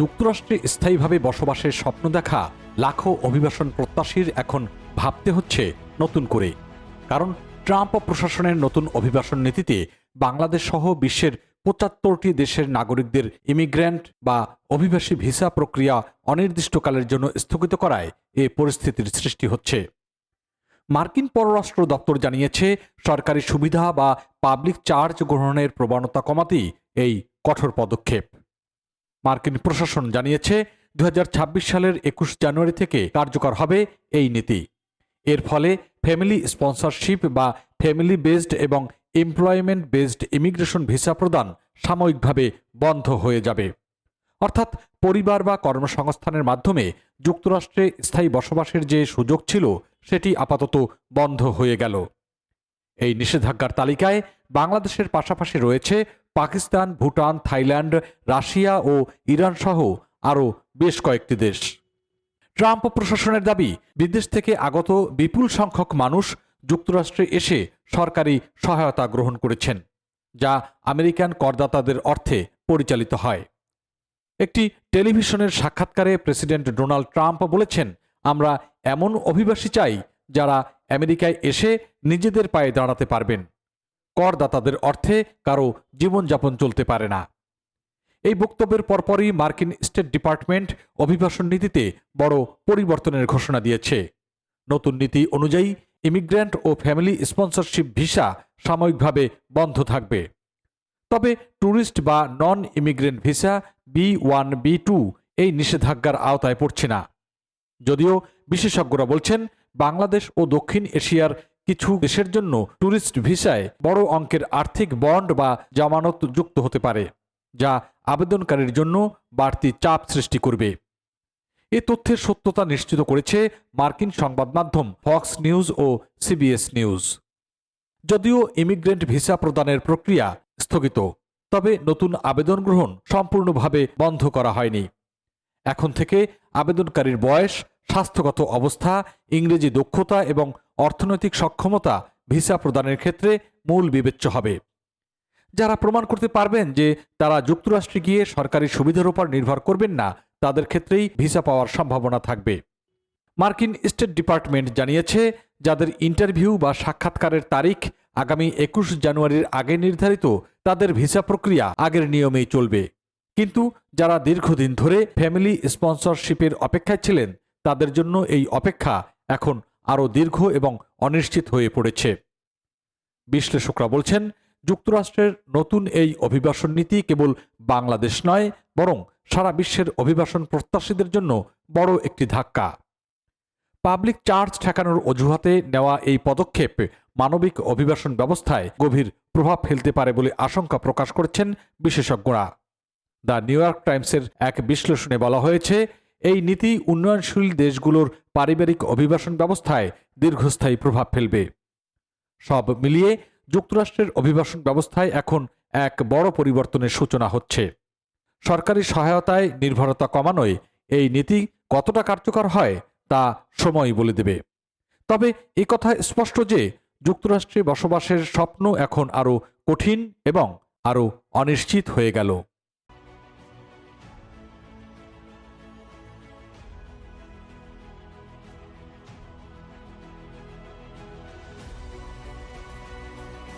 যুক্তরাষ্ট্রে স্থায়ীভাবে বসবাসের স্বপ্ন দেখা লাখো অভিবাসন প্রত্যাশীর এখন ভাবতে হচ্ছে নতুন করে। কারণ ট্রাম্প প্রশাসনের নতুন অভিবাসন নীতিতে বাংলাদেশ সহ বিশ্বের পঁচাত্তরটি দেশের নাগরিকদের ইমিগ্র্যান্ট বা অভিবাসী ভিসা প্রক্রিয়া অনির্দিষ্টকালের জন্য স্থগিত করায় এ পরিস্থিতির সৃষ্টি হচ্ছে। মার্কিন পররাষ্ট্র দপ্তর জানিয়েছে, সরকারি সুবিধা বা পাবলিক চার্জ গ্রহণের প্রবণতা কমাতেই এই কঠোর পদক্ষেপ। মার্কিন প্রশাসন জানিয়েছে দু হাজার ছাব্বিশ সালের একুশ জানুয়ারি থেকে কার্যকর হবে এই নীতি। এর ফলে ফ্যামিলি স্পন্সরশিপ বা ফ্যামিলি বেসড এবং এমপ্লয়মেন্ট বেসড ইমিগ্রেশন ভিসা প্রদান সাময়িকভাবে বন্ধ হয়ে যাবে। অর্থাৎ পরিবার বা কর্মসংস্থানের মাধ্যমে যুক্তরাষ্ট্রে স্থায়ী বসবাসের যে সুযোগ ছিল, সেটি আপাতত বন্ধ হয়ে গেল। এই নিষেধাজ্ঞার তালিকায় বাংলাদেশের পাশাপাশি রয়েছে পাকিস্তান, ভুটান, থাইল্যান্ড, রাশিয়া ও ইরান সহ আরও বেশ কয়েকটি দেশ। ট্রাম্প প্রশাসনের দাবি, বিদেশ থেকে আগত বিপুল সংখ্যক মানুষ যুক্তরাষ্ট্রে এসে সরকারি সহায়তা গ্রহণ করেছেন, যা আমেরিকান করদাতাদের অর্থে পরিচালিত হয়। একটি টেলিভিশনের সাক্ষাৎকারে প্রেসিডেন্ট ডোনাল্ড ট্রাম্প বলেছেন, আমরা এমন অভিবাসী চাই যারা আমেরিকায় এসে নিজেদের পায়ে দাঁড়াতে পারবেন। করদাতাদের অর্থে কারও জীবনযাপন চলতে পারে না। এই বক্তব্যের পরপরই মার্কিন স্টেট ডিপার্টমেন্ট অভিবাসন নীতিতে বড় পরিবর্তনের ঘোষণা দিয়েছে। নতুন নীতি অনুযায়ী ইমিগ্র্যান্ট ও ফ্যামিলি স্পন্সরশিপ ভিসা সাময়িকভাবে বন্ধ থাকবে। তবে ট্যুরিস্ট বা non immigrant visa B one B two এই নিষেধাজ্ঞার আওতায় পড়ছে না। যদিও বিশেষজ্ঞরা বলছেন, বাংলাদেশ ও দক্ষিণ এশিয়ার কিছু দেশের জন্য ট্যুরিস্ট ভিসায় বড় অঙ্কের আর্থিক বন্ড বা জামানত যুক্ত হতে পারে, যা আবেদনকারীর জন্য বাড়তি চাপ সৃষ্টি করবে। এ তথ্যের সত্যতা নিশ্চিত করেছে মার্কিন সংবাদ মাধ্যম ফক্স নিউজ ও সিবিএস নিউজ। যদিও ইমিগ্রেন্ট ভিসা প্রদানের প্রক্রিয়া স্থগিত, তবে নতুন আবেদন গ্রহণ সম্পূর্ণভাবে বন্ধ করা হয়নি। এখন থেকে আবেদনকারীর বয়স স্বাস্থ্যগত অবস্থা, ইংরেজি দক্ষতা এবং অর্থনৈতিক সক্ষমতা ভিসা প্রদানের ক্ষেত্রে মূল বিবেচ্য হবে। যারা প্রমাণ করতে পারবেন যে তারা যুক্তরাষ্ট্রে গিয়ে সরকারি সুবিধার উপর নির্ভর করবেন না, তাদের ক্ষেত্রেই ভিসা পাওয়ার সম্ভাবনা থাকবে। মার্কিন স্টেট ডিপার্টমেন্ট জানিয়েছে, যাদের ইন্টারভিউ বা সাক্ষাৎকারের তারিখ আগামী একুশ জানুয়ারির আগে নির্ধারিত, তাদের ভিসা প্রক্রিয়া আগের নিয়মেই চলবে। কিন্তু যারা দীর্ঘদিন ধরে ফ্যামিলি স্পন্সরশিপের অপেক্ষায় ছিলেন তাদের জন্য এই অপেক্ষা এখন আরও দীর্ঘ এবং অনিশ্চিত হয়ে পড়েছে। বিশ্লেষকরা বলছেন, যুক্তরাষ্ট্রের নতুন এই অভিবাসন নীতি কেবল বাংলাদেশ নয়, বরং সারা বিশ্বের অভিবাসন প্রত্যাশীদের জন্য বড় একটি ধাক্কা। পাবলিক চার্জ ঠেকানোর অজুহাতে নেওয়া এই পদক্ষেপ মানবিক অভিবাসন ব্যবস্থায় গভীর প্রভাব ফেলতে পারে বলে আশঙ্কা প্রকাশ করেছেন বিশেষজ্ঞরা। দ্য নিউ ইয়র্ক টাইমসের এক বিশ্লেষণে বলা হয়েছে এই নীতি উন্নয়নশীল দেশগুলোর পারিবারিক অভিবাসন ব্যবস্থায় দীর্ঘস্থায়ী প্রভাব ফেলবে। সব মিলিয়ে যুক্তরাষ্ট্রের অভিবাসন ব্যবস্থায় এখন এক বড় পরিবর্তনের সূচনা হচ্ছে। সরকারি সহায়তায় নির্ভরতা কমানোয় এই নীতি কতটা কার্যকর হয় তা সময় বলে দেবে। তবে এ কথা স্পষ্ট যে যুক্তরাষ্ট্রে বসবাসের স্বপ্ন এখন আরও কঠিন এবং আরও অনিশ্চিত হয়ে গেল।